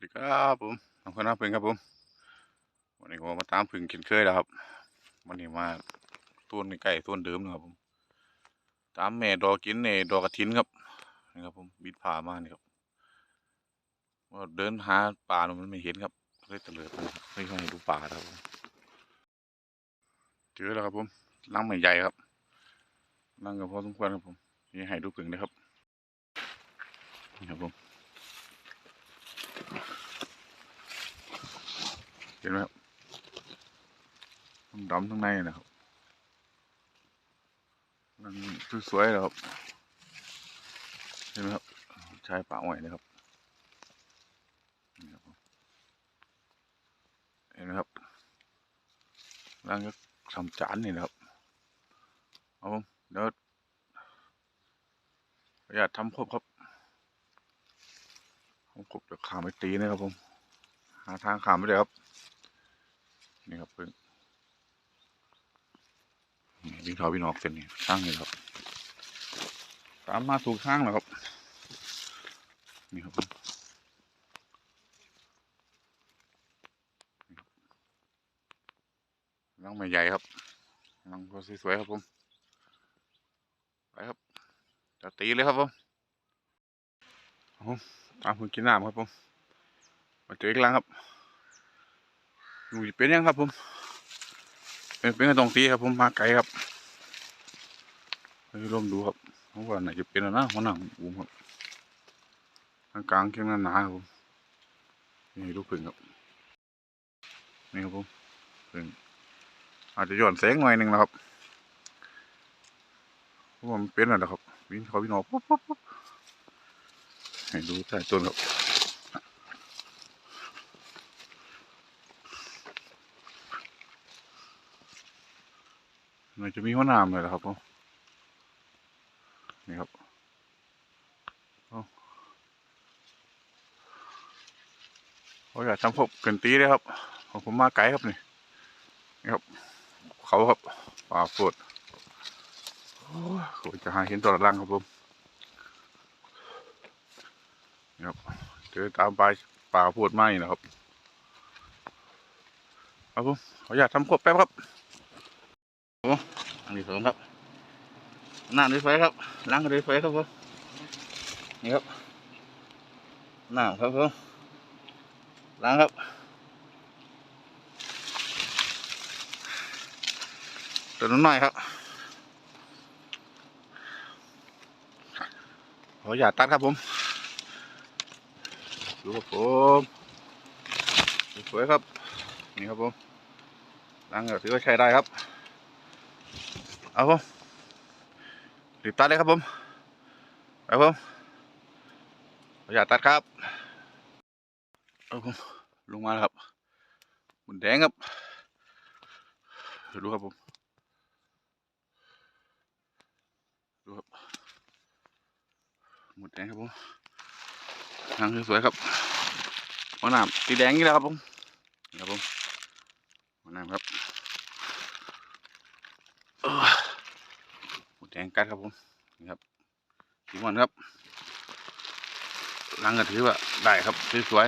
สวัสดีครับผมทำคนน้าพึ่งครับผม วันนี้ผมมาตามพึ่งกินเคยแล้วครับ วันนี้มาต้นไก่ต้นเดิมนะครับผม ตามแม่ดอกกินเนดอกกระถินครับ นี่ครับผมบิดผ่ามานี่ครับว่าเดินหาป่ามันไม่เห็นครับเลยเตลิดมาไม่ค่อยให้ดูป่าครับผมเจอแล้วครับผมลังใหม่ใหญ่ครับลังก็พอสมควรครับผมนี่ให้ดูพึ่งนะครับนี่ครับผม เห็นไหมครับดำทั้งในนะครับมันสวยๆเลยครับเห็นไหมครับใชายป่าอ้อยนะครับเห็นไหมครับร่างก็ทำจานนี่นะครับเอาผมเดี๋ยวขออนุญาตทำครบครับทำครบเดี๋ยวขามไปตีนะครับผมาทางขามไปเลยครับ นี่ครับเพิ่งนี่วิ่งเขาวิ่งออกเส้นนี้ข้างนี้ครับ ตามมาถูกทางแล้วครับนี่ครับ นี่ครับลังไม่ใหญ่ครับลังก็สวยๆครับผมไปครับจะตีเลยครับผมครับผมตามคุณกินน้ำครับผม มาเจออีกครั้งครับหนูเป็นยังครับผม เป็นเป็นกระตงตีครับผมมาไกลครับไปลองดูครับเพราะว่าไหนจะเป็นนะหัวหนังบูมครับทางกลางเข้มหนาๆครับผมนี่ลูกผึ่งครับนี่ครับผมผึ่งอาจจะหย่อนแสงหน่อยหนึ่งนะครับเพราะว่ามันเป็นอะไรครับวิ่งเขาวิ่งออกปุ๊บปุ๊บปุ๊บให้ดูใต้ต้นครับ มันจะมีหัวหนามเลยนะครับผมนี่ครับเอาเขาอยากทำพบเกินตีเลยครับของผมมาไกลครับนี่นี่ครับ เขาครับป่าฝดโอ้ยโหจะหาเห็นตัวละลังครับผมนี่ครับเจอตามปลายป่าฝดไม้นะครับครับผมขออยากทำครบแป๊บครับ อันที่สองครับน้ำด้วยไฟครับล้างด้วยไฟครับผมนี่ครับน้ำครับผมล้างครับตัวน้อยครับขออย่าตตัดครับผมดูครับผมสวยครับ นี่ครับผมล้างก็ถือว่าใช้ได้ครับ เอาผมรีบตัดเลยครับผมไปผมอย่าตัดครับเอาผมลงมาครับหมุนแดงครับดูครับผมดูครับหมุนแดงครับผมทางสวยครับหัวหน้ำสีแดงนี่แหละครับผมครับผมหัวหน้ำครับ เอ้อหมดแดง กัดครับผมนี่ครับสีมันครับลังก็ถือว่าได้ครับสวย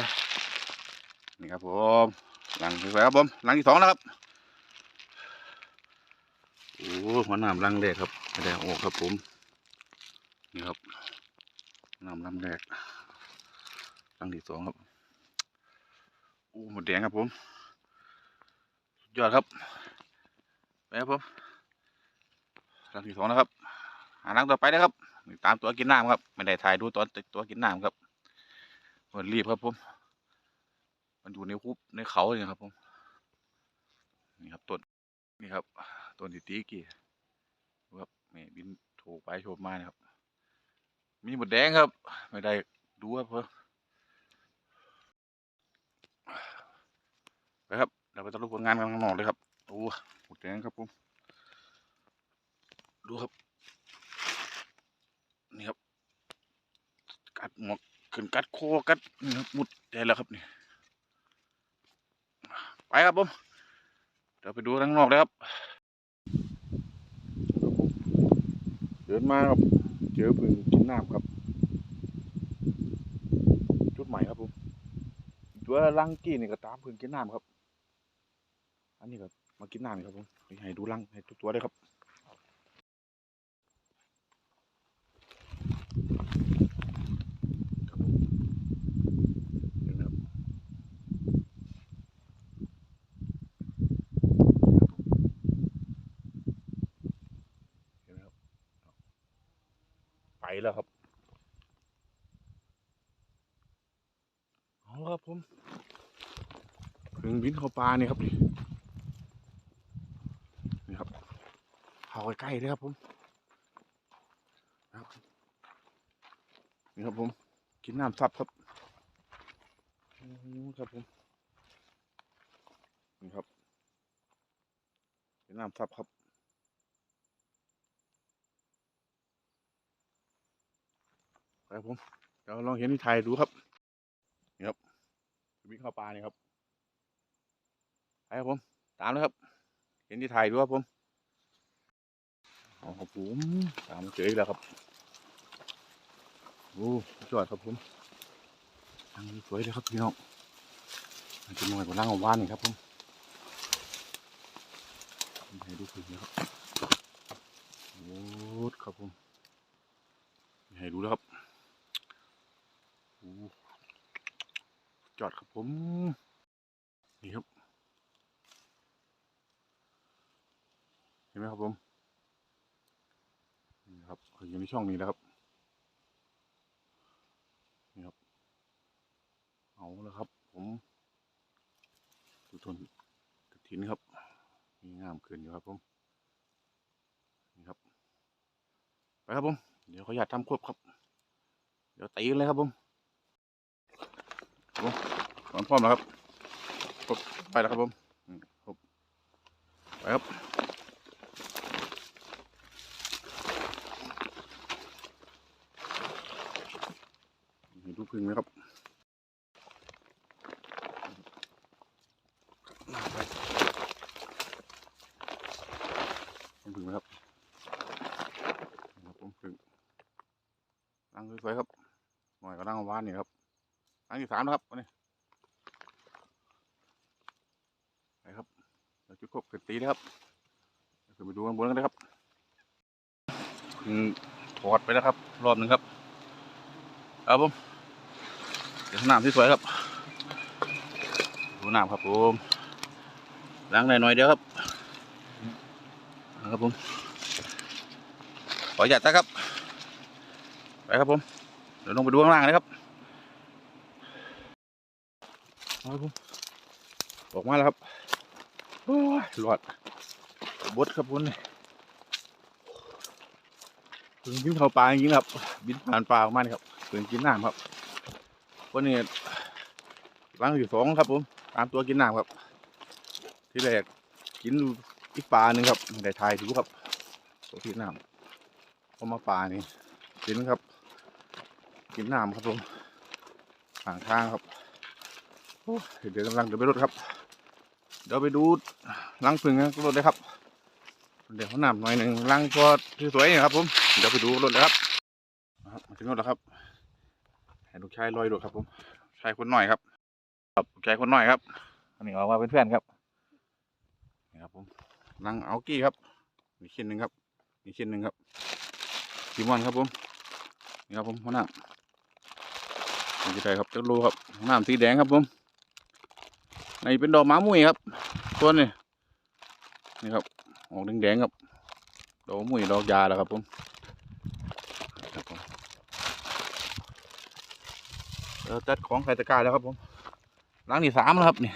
ๆนี่ครับผมลังสวยๆครับผมลังที่สองแล้วครับโอ้หัวหน้ำลังแรกครับไม่ได้เออกครับผมนี่ครับหน้ำลังแรกลังที่สองครับโอ้หมดแดงครับผมสุดยอดครับไปครับผมครั้งที่สองนะครับ หานังต่อไปนะครับ ตามตัวกินน้ำครับ ไม่ได้ถ่ายดูตอนตัวกินน้ำครับมันรีบครับผม มันอยู่ในคุบในเขาเลยครับผมนี่ครับต้นนี่ครับต้นที่ตีกี่ครับนี่บินโถไปโฉบมานะครับ มีหมดแดงครับ ไม่ได้ดูครับเพิ่มไปครับเราไปตะลุกผลงานกันข้างนอกเลยครับ โอ้หมดแดงครับผม ดูครับ นี่ครับ กัด หมวกขึ้นกัดคอกัดนี่ครับมุดได้แล้วครับนี่ไปครับผมเดี๋ยวไปดูข้างนอกเลยครับเดินมาครับเจอพึ่งกินน้ำครับจุดใหม่ครับผมตัวลังกี้นี่ก็ตามเพิ่งกินน้ำครับ อันนี้ก็มากินน้ำครับผมให้ดูลังให้ทุกตัวเลยครับผมเห็นไหมครับเห็นไหมครับไป แล้วครับเอาละครับผมถึงบินเข้าปลาเนี่ยครับนี่นี่ครับเข้าใกล้ๆเลยครับผมนะครับนี่ครับผม กินน้ำซับครับโอ้โหครับผมนี่ครับกินน้ำซับครับ ครับผมเดี๋ยวลองเห็นที่ไทยดูครับวิ่งเข้าป่านี่ครับไปครับผม ตามเลยครับ เห็นที่ถ่ายดูครับผมเอาครับผมตามเจออีกแล้วครับโอ้สุดยอดครับผมทางนี้สวยเลยครับพี่น้องมันจะหน่อยกว่าล่างของบ้านนี่ครับผมให้ดูพื้นนะครับโอ้ครับผมให้ดูแล้วครับโอ้ จอดครับผม นี่ครับ เห็นไหมครับผม นี่ครับอยู่ในช่องนี้แล้วครับ นี่ครับ เอาแล้วครับ ผมดูทนกระถินครับมีงามเกินอยู่ครับผม นี่ครับ ไปครับผม เดี๋ยวเขาอยากทำควบครับ เดี๋ยวตีกันเลยครับผม พร้อมพร้อมแล้วครับครบไปแล้วครับผมครบไปครับเห็นดูพึ่งไหมครับพึ่งไหมครับผมพึ่งนั่งสวยๆครับหน่อยก็นั่งเอาวานนี่ครับ นั่งที่สามนะครับวันนี้ไปครับเราจุดครบเกิดตีนะครับเดี๋ยวขึ้นไปดูข้างบนกันนะครับถอดไปแล้วครับ รอบหนึ่งครับครับผมเดี๋ยวน้ำที่สวยครับดูน้ำครับผมล้างหน่อยๆเดียวครับนะครับผมขอหยัดนะครับ ไปครับผม เดี๋ยวลงไปดูข้างล่างนะครับเอาครับผมอกมาแล้วครับโอ้ยหลอดบดครับคุณนี่เพิ่งเข้าป่าจริงครับ บินผ่านป่าออกมาครับเพิ่งกินน้ำครับวันนี้ล้างอยู่สองครับผมตามตัวกินน้ำครับ ที่แรกกินอีกปลาหนึ่งครับไม่ได้ทายดูกครับตัวที่น้ำพอมาป่านี่กินครับ กินน้ำครับผมห่างทางครับ เดี๋ยวกำลังเดินไปรถครับ เดี๋ยวไปดูรังผึ่งนรถเลยครับ เดี๋ยวเขานำหน่อยหนึ่งรังก็ที่สวยๆนะครับ ผม เดี๋ยวไปดูรถเลยครับมาถึงรถแล้วครับให้ลูกชายลอยรถครับ ผมชายคนหน่อยครับครับลูกชายคนหน่อยครับอันนี้ออกมาเป็นเพื่อนครับนี่ครับ ผมรังเอากี้ครับมีชิ้นหนึ่งครับมีชิ้นหนึ่งครับซีมอนครับผมนี่ครับผมหัวหน้านี่จะได้ครับจักรูครับหัวหน้าสีแดงครับผม ในเป็นดอกม้ามุ้ยครับตัวนี้นี่ครับออกแดงๆครับดอกมุ้ยดอกยาแล้วครับผมครับผมเดี๋ยวจัดของใส่ตะกร้าแล้วครับผมล้างนี่สามแล้วครับนี่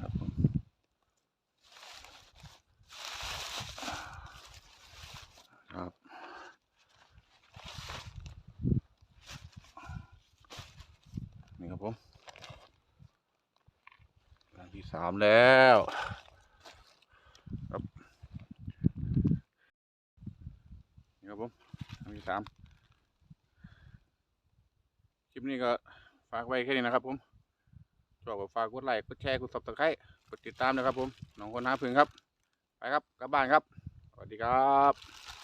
ครับผมครับนี่ครับผม ครั้งที่ สามแล้วครับนี่ครับผมครั้งที่สามคลิปนี้ก็ฝากไว้แค่นี้นะครับผมชอบก็ฝากกดไลค์กดแชร์กดซับสไครต์กดติดตามนะครับผมน้องคนหาพึ่งครับ ไปครับกลับบ้านครับ สวัสดีครับ